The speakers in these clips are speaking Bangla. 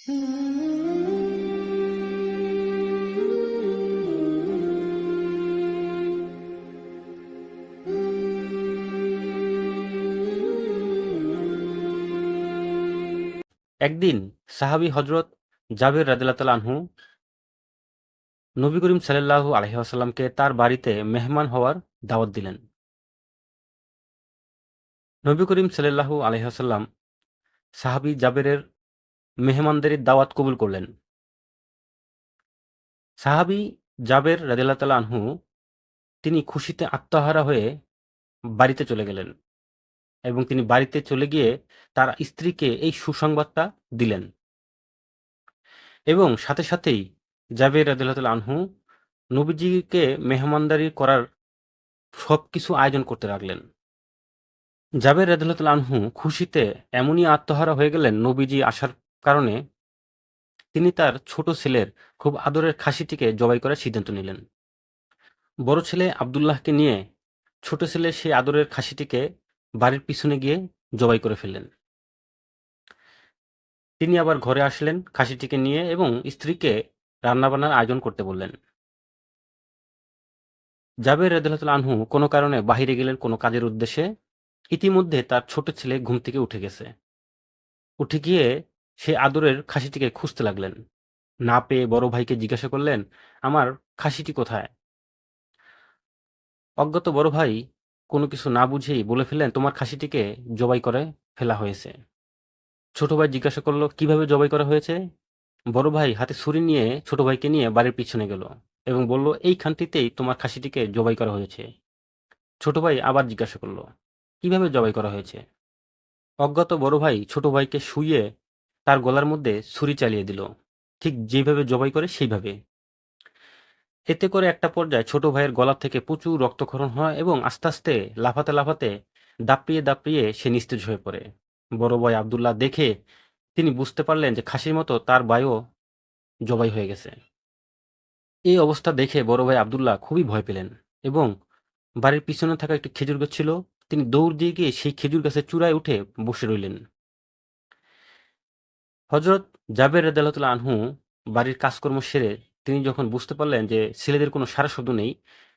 একদিন সাহাবী হজরত জাবের রাদিয়াল্লাহু আনহু নবী করিম সাল্লাল্লাহু আলাইহি ওয়াসাল্লামকে তার বাড়িতে মেহমান হওয়ার দাওয়াত দিলেন। নবী করিম সাল্লাল্লাহু আলাইহি ওয়াসাল্লাম সাহাবী জাবেরের মেহমানদের দাওয়াত কবুল করলেন। সাহাবী জাবের তাআলা আনহু, তিনি খুশিতে আত্মহারা হয়ে বাড়িতে চলে গেলেন এবং তিনি বাড়িতে চলে গিয়ে তার স্ত্রীকে এই সুসংবাদটা দিলেন। এবং সাথে সাথেই জাবের রাদিয়াল্লাহু আনহু নবীজিকে মেহমানদারি করার সবকিছু আয়োজন করতে লাগলেন। জাবের রাদিয়াল্লাহু আনহু খুশিতে এমনই আত্মহারা হয়ে গেলেন, নবীজি আসার কারণে তিনি তার ছোট ছেলের খুব আদরের খাসিটিকে জবাই করার সিদ্ধান্ত নিলেন। বড় ছেলে আবদুল্লাহকে নিয়ে ছোট ছেলে সেই আদরের খাসিটিকে বাড়ির পিছনে গিয়ে জবাই করে ফেললেন। তিনি আবার ঘরে আসলেন, খাসিটিকে নিয়ে এবং স্ত্রীকে রান্নাবান্নার আয়োজন করতে বললেন। জাবের রাদিয়াল্লাহু আনহু কোনো কারণে বাহিরে গেলেন কোনো কাজের উদ্দেশ্যে, ইতিমধ্যে তার ছোট ছেলে ঘুম থেকে উঠে গেছে। উঠে গিয়ে সে আদরের খাসিটিকে খুঁজতে লাগলেন। না পেয়ে বড় ভাইকে জিজ্ঞাসা করলেন, আমার খাসিটি কোথায়? অজ্ঞাত বড় ভাই কোনো কিছু না বুঝেই বলে ফেললেন, তোমার খাসিটিকে জবাই করে ফেলা হয়েছে। ছোট ভাই জিজ্ঞাসা করল, কীভাবে জবাই করা হয়েছে? বড় ভাই হাতে ছুরি নিয়ে ছোট ভাইকে নিয়ে বাড়ির পিছনে গেল এবং বলল এই খানটিতেই তোমার খাসিটিকে জবাই করা হয়েছে। ছোট ভাই আবার জিজ্ঞাসা করল, কীভাবে জবাই করা হয়েছে? অজ্ঞাত বড় ভাই ছোট ভাইকে শুইয়ে তার গলার মধ্যে ছুরি চালিয়ে দিল। ঠিক যেভাবে জবাই করে, সেইভাবে। এতে করে একটা পর্যায়ে ছোট ভাইয়ের গলা থেকে প্রচুর রক্তক্ষরণ হয় এবং আস্তে আস্তে, লাফাতে লাফাতে, দাপিয়ে দাপিয়ে সে নিস্তেজ হয়ে পড়ে। বড় ভাই আবদুল্লাহ দেখে তিনি বুঝতে পারলেন যে খাসির মতো তার ভাইও জবাই হয়ে গেছে। এই অবস্থা দেখে বড় ভাই আবদুল্লাহ খুবই ভয় পেলেন এবং বাড়ির পিছনে থাকা একটি খেজুর গাছ ছিল, তিনি দৌড় দিয়ে গিয়ে সেই খেজুর গাছের চূড়ায় উঠে বসে রইলেন। হজরত জাবের রেদালতুল্লাহ আনহু বাড়ির কাজকর্ম সেরে তিনি যখন বুঝতে পারলেন যে ছেলেদের কোনো সারা শব্দ নেই,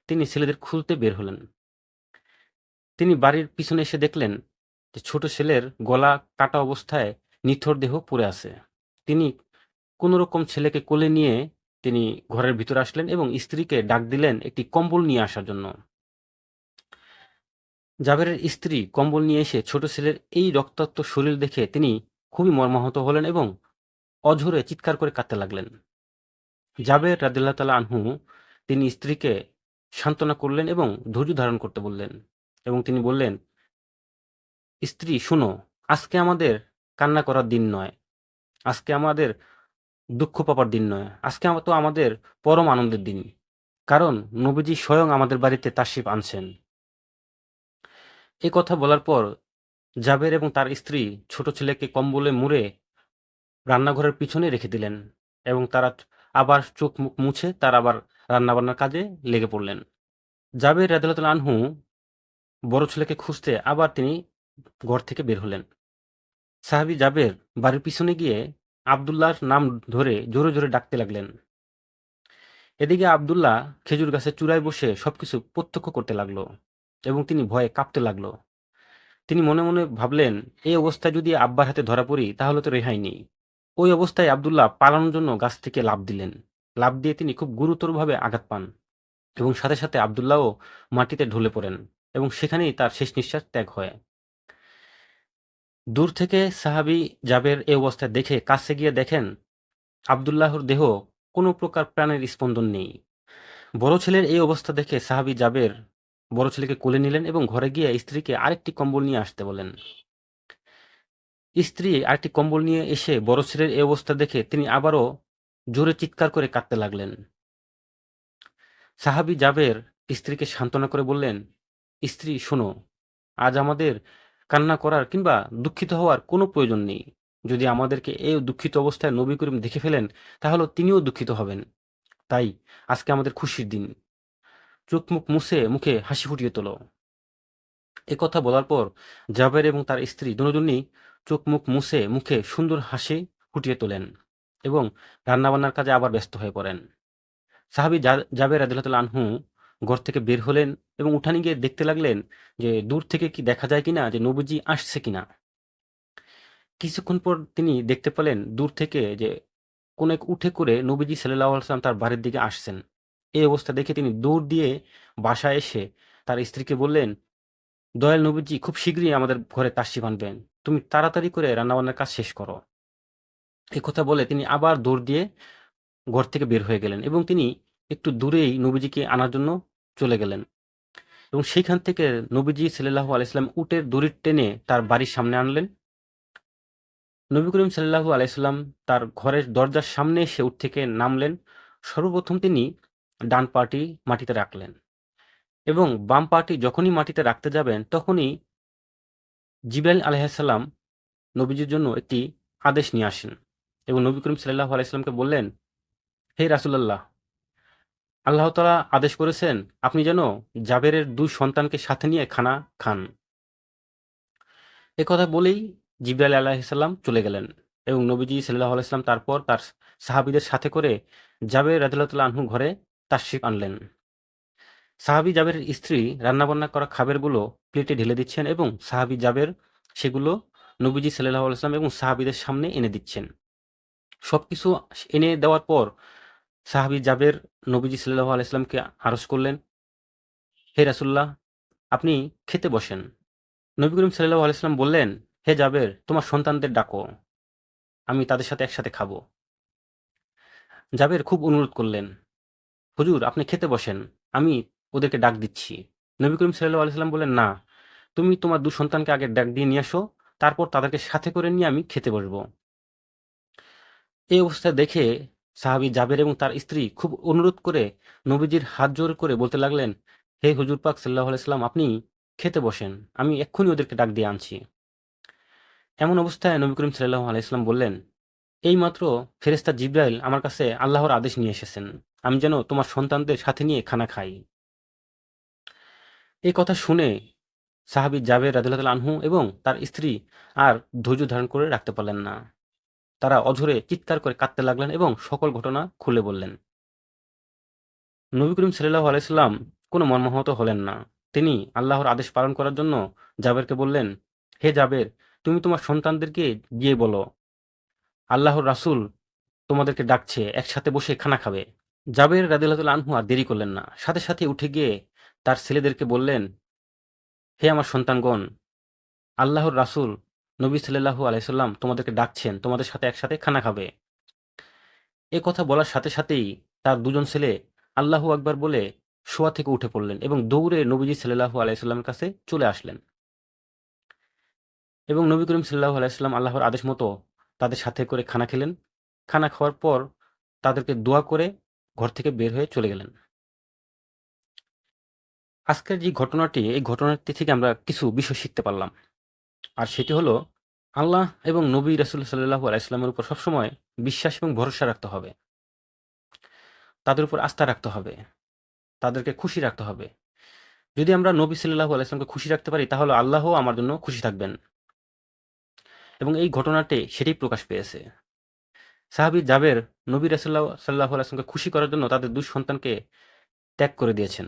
তিনি ছেলেদের খুলতে বের হলেন। তিনি বাড়ির পিছনে এসে দেখলেন যে ছোট ছেলের গলা কাটা অবস্থায় নিথর দেহ পড়ে আছে। তিনি কোনো রকম ছেলেকে কোলে নিয়ে তিনি ঘরের ভিতরে আসলেন এবং স্ত্রীকে ডাক দিলেন একটি কম্বল নিয়ে আসার জন্য। জাবেরের স্ত্রী কম্বল নিয়ে এসে ছোট ছেলের এই রক্তাক্ত শরীর দেখে তিনি খুবই মর্মাহত হলেন এবং অঝরে চিৎকার করে কাঁদতে লাগলেন। জাবের রাদিল্লাহ তালা আনহু তিনি স্ত্রীকে সান্ত্বনা করলেন এবং ধৈর্য ধারণ করতে বললেন এবং তিনি বললেন, স্ত্রী, শুনো, আজকে আমাদের কান্না করার দিন নয়। আজকে আমাদের দুঃখ পাবার দিন নয়। আজকে তো আমাদের পরম আনন্দের দিন। কারণ নবীজি স্বয়ং আমাদের বাড়িতে তাশিফ আনছেন। এই কথা বলার পর জাবের এবং তার স্ত্রী ছোট ছেলেকে কম্বলে মুড়ে রান্নাঘরের পিছনে রেখে দিলেন এবং তারা আবার চোখ মুখ মুছে তার আবার রান্নাবান্নার কাজে লেগে পড়লেন। জাবের রাদিয়াল্লাহু আনহু বড় ছেলেকে খুঁজতে আবার তিনি ঘর থেকে বের হলেন। সাহাবী জাবের বাড়ির পিছনে গিয়ে আবদুল্লাহর নাম ধরে জোরে জোরে ডাকতে লাগলেন। এদিকে আবদুল্লাহ খেজুর গাছের চূড়ায় বসে সবকিছু প্রত্যক্ষ করতে লাগল এবং তিনি ভয়ে কাঁপতে লাগল। তিনি মনে মনে ভাবলেন, এই অবস্থায় যদি আব্বার হাতে ধরা পড়ি, তাহলে তো রেহাই নেই। ওই অবস্থায় আবদুল্লাহ পালানোর জন্য গাছ থেকে লাভ দিলেন। লাভ দিয়ে তিনি খুব গুরুতরভাবে আঘাত পান এবং সাথে সাথে আবদুল্লাহও মাটিতে ঢলে পড়েন এবং সেখানেই তার শেষ নিঃশ্বাস ত্যাগ হয়। দূর থেকে সাহাবি জাবের এই অবস্থায় দেখে কাছে গিয়ে দেখেন, আবদুল্লাহর দেহ কোনো প্রকার প্রাণের স্পন্দন নেই। বড় ছেলের এই অবস্থা দেখে সাহাবি জাবের বড় ছেলেকে কোলে নিলেন এবং ঘরে গিয়ে স্ত্রীকে আরেকটি কম্বল নিয়ে আসতে বলেন। স্ত্রী আরেকটি কম্বল নিয়ে এসে বড় ছেলের এই অবস্থা দেখে তিনি আবারও জোরে চিৎকার করে কাঁদতে লাগলেন। সাহাবি জাবের স্ত্রীকে সান্ত্বনা করে বললেন, স্ত্রী, শোনো, আজ আমাদের কান্না করার কিংবা দুঃখিত হওয়ার কোনো প্রয়োজন নেই। যদি আমাদেরকে এই দুঃখিত অবস্থায় নবী করিম দেখে ফেলেন, তাহলে তিনিও দুঃখিত হবেন। তাই আজকে আমাদের খুশির দিন। চোখ মুখ মুছে মুখে হাসি ফুটিয়ে তোলো। এ কথা বলার পর জাবের এবং তার স্ত্রী দুজনই চোখ মুখ মুছে মুখে সুন্দর হাসি ফুটিয়ে তোলেন এবং রান্নাবান্নার কাজে আবার ব্যস্ত হয়ে পড়েন। সাহাবি জাবের রাদিল্লাহ আনহু ঘর থেকে বের হলেন এবং উঠানে গিয়ে দেখতে লাগলেন যে দূর থেকে কি দেখা যায় কিনা, যে নবীজি আসছে কিনা। কিছুক্ষণ পর তিনি দেখতে পেলেন দূর থেকে যে কোন এক উঠে করে নবীজি সাল্লাহ সাল্লাম তার বাড়ির দিকে আসছেন। এই অবস্থা দেখে তিনি দৌড় দিয়ে বাসায় এসে তার স্ত্রীকে বললেন, দয়াল নবীজি, খুব শীঘ্রই আমাদের ঘরে তাসি বানবেন তুমি তাড়াতাড়ি করে রান্নাবান্নার কাজ শেষ করো। এই কথা বলে তিনি আবার দৌড় দিয়ে ঘর থেকে বের হয়ে গেলেন এবং তিনি একটু দূরেই নবীজিকে আনার জন্য চলে গেলেন। এবং সেইখান থেকে নবীজি সাল্লাহ আলাইসাল্লাম উটের দড়ির টেনে তার বাড়ির সামনে আনলেন। নবী করিম সাল্লাহু আলাইসাল্লাম তার ঘরের দরজার সামনে এসে উঠ থেকে নামলেন। সর্বপ্রথম তিনি ডান পাটি মাটিতে রাখলেন। এবং বাম পাটি যখনই মাটিতে রাখতে যাবেন, তখনই জিব্রাইল আলাইসাল্লাম নবীজির জন্য একটি আদেশ নিয়ে আসেন। এবং নবী করিম সাল্লাহ আলাইসাল্লামকে বললেন, হে রাসুলাল্লাহ, আল্লাহ তালা আদেশ করেছেন, আপনি যেন জাবেরের দুই সন্তানকে সাথে নিয়ে খানা খান। এ কথা বলেই জিব্রাইল আলাহিসাল্লাম চলে গেলেন। এবং নবীজি সাল্লাহ আলাইসলাম তারপর তার সাহাবিদের সাথে করে জাবের রাদিল্লাহ আনহু ঘরে তাশরিফ আনলেন। সাহাবি জাবের স্ত্রী রান্নাবান্না করা খাবারগুলো প্লেটে ঢেলে দিচ্ছেন এবং সাহাবি জাবের সেগুলো নবীজি সাল্লাহ আলাইসলাম এবং সাহাবিদের সামনে এনে দিচ্ছেন। সবকিছু এনে দেওয়ার পর সাহাবি জাবের নবীজি সাল্লাহ আলাইসলামকে আরস করলেন, হে রাসুল্লাহ আপনি খেতে বসেন। নবী করিম সাল্লাহ আলাইসলাম বললেন, হে জাবের, তোমার সন্তানদের ডাকো, আমি তাদের সাথে একসাথে খাব। জাবের খুব অনুরোধ করলেন। হুজুর, আপনি খেতে বসেন, আমি ওদেরকে ডাক দিচ্ছি। নবী করিম সাল্লাহ আলাইসাল্লাম বললেন, না, তুমি তোমার দু সন্তানকে আগে ডাক দিয়ে নিয়ে আসো, তারপর তাদেরকে সাথে করে নিয়ে আমি খেতে বসবো। এই অবস্থা দেখে সাহাবি জাবের এবং তার স্ত্রী খুব অনুরোধ করে নবীজির হাত জোর করে বলতে লাগলেন, হে হুজুর পাক সাল্লাহ আলাইসাল্লাম আপনি খেতে বসেন, আমি এক্ষুনি ওদেরকে ডাক দিয়ে আনছি। এমন অবস্থায় নবী করিম সাল্লাহ আলাইসলাম বললেন এইমাত্র ফেরেস্তা জিব্রাইল আমার কাছে আল্লাহর আদেশ নিয়ে এসেছেন। আমি যেন তোমার সন্তানদের সাথে নিয়ে খানা খাই। এই কথা শুনে সাহাবি জাবের রাদিল্লাহ আনহু এবং তার স্ত্রী আর ধৈর্য ধারণ করে রাখতে পারলেন না। তারা অঝরে চিৎকার করে কাঁদতে লাগলেন এবং সকল ঘটনা খুলে বললেন। নবী করিম সাল্লাহ আলাইসাল্লাম কোনো মর্মাহত হলেন না। তিনি আল্লাহর আদেশ পালন করার জন্য জাবেরকে বললেন, হে জাবের, তুমি তোমার সন্তানদেরকে গিয়ে বলো আল্লাহর রাসুল তোমাদেরকে ডাকছে, একসাথে বসে খানা খাবে। জাবের রাদিল্লাহ আনহু আর দেরি করলেন না। সাথে সাথে উঠে গিয়ে তার ছেলেদেরকে বললেন, হে আমার সন্তানগণ, আল্লাহর রাসুল নবী সাল্লাহু আলাইসাল্লাম তোমাদেরকে ডাকছেন, তোমাদের সাথে একসাথে খানা খাবে। এ কথা বলার সাথে সাথেই তার দুজন ছেলে আল্লাহু আকবার বলে শোয়া থেকে উঠে পড়লেন এবং দৌড়ে নবীজি সাল্লাহু আলাইসাল্লামের কাছে চলে আসলেন। এবং নবী করিম সাল্লাহু আলাইসাল্লাম আল্লাহর আদেশ মতো তাদের সাথে করে খানা খেলেন। খানা খাওয়ার পর তাদেরকে দোয়া করে ঘর থেকে বের হয়ে চলে গেলেন। আজকের যে ঘটনাটি, এই ঘটনাটি থেকে আমরা কিছু বিষয় শিখতে পারলাম। আর সেটি হলো, আল্লাহ এবং নবী রাসুল সাল্লাহু আলাইস্লামের উপর সবসময় বিশ্বাস এবং ভরসা রাখতে হবে। তাদের উপর আস্থা রাখতে হবে। তাদেরকে খুশি রাখতে হবে। যদি আমরা নবী সাল্লাহু আলাইসলামকে খুশি রাখতে পারি, তাহলে আল্লাহও আমার জন্য খুশি থাকবেন। এবং এই ঘটনাটি সেটাই প্রকাশ পেয়েছে। সাহাবি জাবের নবী রাসুল্লাহ সাল্লাহ আলাইসলামকে খুশি করার জন্য তাদের দুই সন্তানকে ত্যাগ করে দিয়েছেন।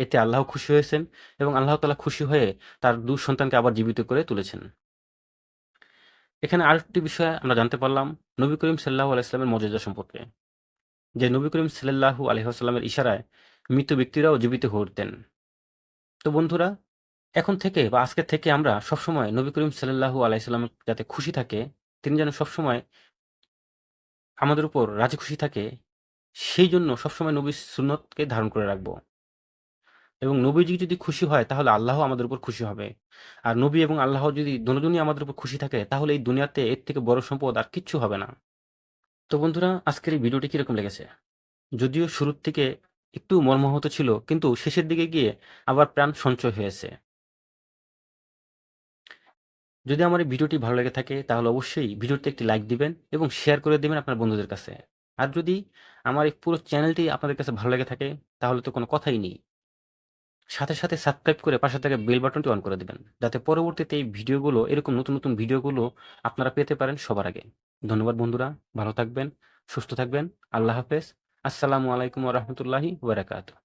এতে আল্লাহ খুশি হয়েছেন এবং আল্লাহ তালা খুশি হয়ে তার দু সন্তানকে আবার জীবিত করে তুলেছেন। এখানে আরেকটি বিষয় আমরা জানতে পারলাম নবী করিম সাল্লাহ আলাইস্লামের মর্যাদা সম্পর্কে। যে নবী করিম সাল্লাহু আলহিহাস্লামের ইশারায় মৃত ব্যক্তিরাও জীবিত হয়ে উঠতেন। তো বন্ধুরা এখন থেকে বা আজকের থেকে আমরা সবসময় নবী করিম সাল্লাহু আলাইসাল্লাম যাতে খুশি থাকে, তিনি যেন সবসময় আমাদের উপর রাজি খুশি থাকে, সেই জন্য সবসময় নবী সুন্নতকে ধারণ করে রাখব। এবং নবীজি যদি খুশি হয়, তাহলে আল্লাহ আমাদের উপর খুশি হবে। আর নবী এবং আল্লাহ যদি দুজনই আমাদের উপর খুশি থাকে, তাহলে এই দুনিয়াতে এর থেকে বড় সম্পদ আর কিচ্ছু হবে না। তো বন্ধুরা, আজকের এই ভিডিওটি কীরকম লেগেছে? যদিও শুরুর থেকে একটু মর্মাহত ছিল, কিন্তু শেষের দিকে গিয়ে আবার প্রাণ সঞ্চয় হয়েছে। যদি আমার এই ভিডিওটি ভালো লেগে থাকে তাহলে অবশ্যই ভিডিওতে একটি লাইক দিবেন এবং শেয়ার করে দেবেন আপনার বন্ধুদের কাছে আর যদি আমার এই পুরো চ্যানেলটি আপনাদের কাছে ভালো লেগে থাকে তাহলে তো কোনো কথাই নেই সাথে, সাথে সাবস্ক্রাইব করে পাশে থাকা বেল বাটনটি অন করে দেবেন যাতে পরবর্তীতে এই ভিডিওগুলো এরকম নতুন, নতুন ভিডিওগুলো আপনারা পেতে পারেন সবার আগে। ধন্যবাদ বন্ধুরা। ভালো থাকবেন, সুস্থ থাকবেন। আল্লাহ হাফেজ। আসসালামু আলাইকুম রাহমাতুল্লাহি ওয়া বারাকাতুহু।